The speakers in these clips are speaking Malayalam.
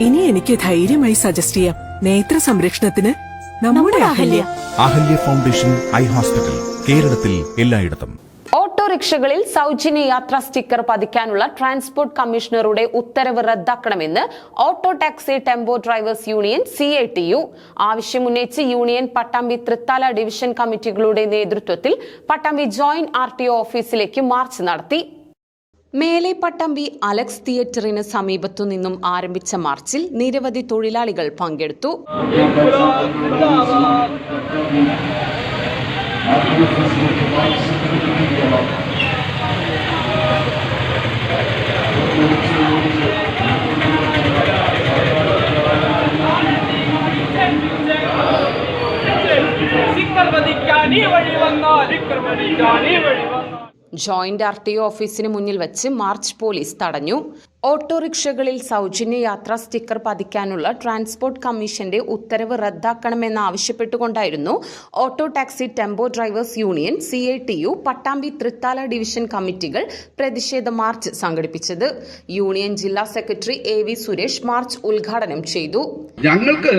ഇനി എനിക്ക് ധൈര്യമായി സജസ്റ്റ് ചെയ്യാം. നേത്ര സംരക്ഷണത്തിന് നമ്മുടെ Ahalya. Ahalya foundation eye hospital കേരളത്തിൽ എല്ലായിടത്തും. ഓട്ടോറിക്ഷകളിൽ സൗജന്യ യാത്രാ സ്റ്റിക്കർ പതിക്കാനുള്ള ട്രാൻസ്പോർട്ട് കമ്മീഷണറുടെ ഉത്തരവ് റദ്ദാക്കണമെന്ന് auto taxi tempo drivers union C I T U. ആവശ്യമുന്നയിച്ച് union Pattambi Thrithala division കമ്മിറ്റികളുടെ നേതൃത്വത്തിൽ Pattambi joint R T O ഓഫീസിലേക്ക് മാർച്ച് നടത്തി. മേലെ പട്ടാമ്പി അലക്സ് തിയേറ്ററിന് സമീപത്തു നിന്നും ആരംഭിച്ച മാർച്ചിൽ നിരവധി തൊഴിലാളികൾ പങ്കെടുത്തു. വധിക്കാൻ ഈ വഴി വന്നാൽ ഈ വഴി ജോയിന്റ് ആർ ടി ഒ ഓഫീസിന് മുന്നിൽ വെച്ച് മാർച്ച് പോലീസ് തടഞ്ഞു. ഓട്ടോറിക്ഷകളിൽ സൗജന്യ യാത്രാ സ്റ്റിക്കർ പതിക്കാനുള്ള ട്രാൻസ്പോർട്ട് കമ്മീഷന്റെ ഉത്തരവ് റദ്ദാക്കണമെന്ന് ആവശ്യപ്പെട്ടുകൊണ്ടായിരുന്നു auto taxi tempo drivers union C I T U Pattambi Thrithala division കമ്മിറ്റികൾ പ്രതിഷേധ മാർച്ച് സംഘടിപ്പിച്ചത്. യൂണിയൻ ജില്ലാ secretary A V Suresh march ഉദ്ഘാടനം ചെയ്തു. ഞങ്ങൾക്ക്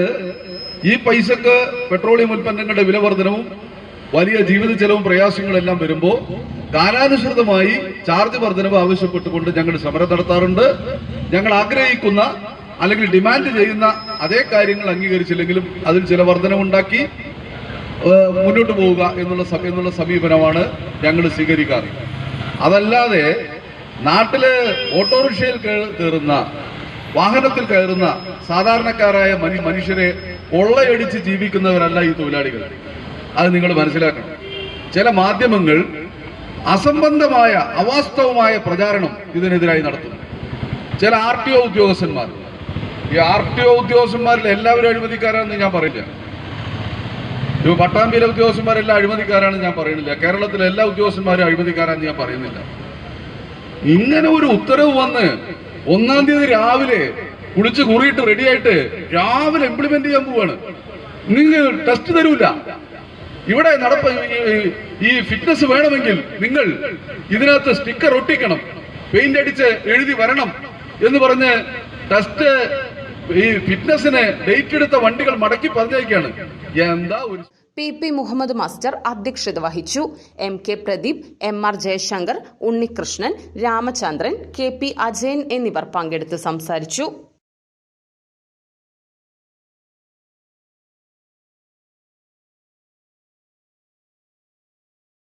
ഈ പൈസക്ക് പെട്രോളിയം ഉൽപ്പന്നങ്ങളുടെ വില വർധനവും വലിയ ജീവിത ചെലവും പ്രയാസങ്ങളെല്ലാം വരുമ്പോൾ കാലാനുസൃതമായി ചാർജ് വർധനവ് ആവശ്യപ്പെട്ടുകൊണ്ട് ഞങ്ങൾ സമരം നടത്താറുണ്ട്. ഞങ്ങൾ ആഗ്രഹിക്കുന്ന അല്ലെങ്കിൽ ഡിമാൻഡ് ചെയ്യുന്ന അതേ കാര്യങ്ങൾ അംഗീകരിച്ചില്ലെങ്കിലും അതിൽ ചില വർധനവുണ്ടാക്കി മുന്നോട്ട് പോവുക എന്നുള്ള എന്നുള്ള സമീപനമാണ് ഞങ്ങൾ സ്വീകരിക്കാറ്. അതല്ലാതെ നാട്ടിൽ ഓട്ടോറിക്ഷയിൽ കയറുന്ന വാഹനത്തിൽ കയറുന്ന സാധാരണക്കാരായ മനുഷ്യരെ കൊള്ളയടിച്ച് ജീവിക്കുന്നവരല്ല ഈ തൊഴിലാളികൾ. അത് നിങ്ങൾ മനസ്സിലാക്കണം. ചില മാധ്യമങ്ങൾ അസംബന്ധമായ അവാസ്തവമായ പ്രചാരണം ഇതിനെതിരായി നടത്തുന്നു. ചില ആർ ടി ഒ ഉദ്യോഗസ്ഥന്മാർ. ഈ ആർ ടി ഒ ഉദ്യോഗസ്ഥന്മാരിൽ എല്ലാവരും അഴിമതിക്കാരാണെന്ന് ഞാൻ പറയില്ല ഇപ്പൊ പട്ടാമ്പിയിലെ ഉദ്യോഗസ്ഥന്മാരെല്ലാം അഴിമതിക്കാരാണെന്ന് ഞാൻ പറയുന്നില്ല. കേരളത്തിലെ എല്ലാ ഉദ്യോഗസ്ഥന്മാരും അഴിമതിക്കാരാണെന്ന് ഞാൻ പറയുന്നില്ല. ഇങ്ങനെ ഒരു ഉത്തരവ് വന്ന് ഒന്നാം തീയതി രാവിലെ കുളിച്ച് കുറിയിട്ട് റെഡിയായിട്ട് രാവിലെ ഇംപ്ലിമെന്റ് ചെയ്യാൻ പോവാണ്. നിങ്ങൾ ടെസ്റ്റ് തരൂല. ഇവിടെ നടപ്പ് ഈ- ഫിറ്റ്നസ് വേണമെങ്കിൽ നിങ്ങൾ ഇതിനകത്ത് സ്റ്റിക്കർ ഒട്ടിക്കണം. പെയിന്റ് അടിച്ച് എഴുതി വരണം എന്ന് പറഞ്ഞ് ടെസ്റ്റ് ഈ ഫിറ്റ്നസിന് ഡേറ്റ് എടുത്ത വണ്ടികൾ മടക്കി പറഞ്ഞേക്കാണ് എന്താ ഒരു പി പി മുഹമ്മദ് മാസ്റ്റർ അധ്യക്ഷത വഹിച്ചു. M K Pradeep M R Jayashankar Unnikrishnan Ramachandran K P Ajayan എന്നിവർ പങ്കെടുത്ത് സംസാരിച്ചു.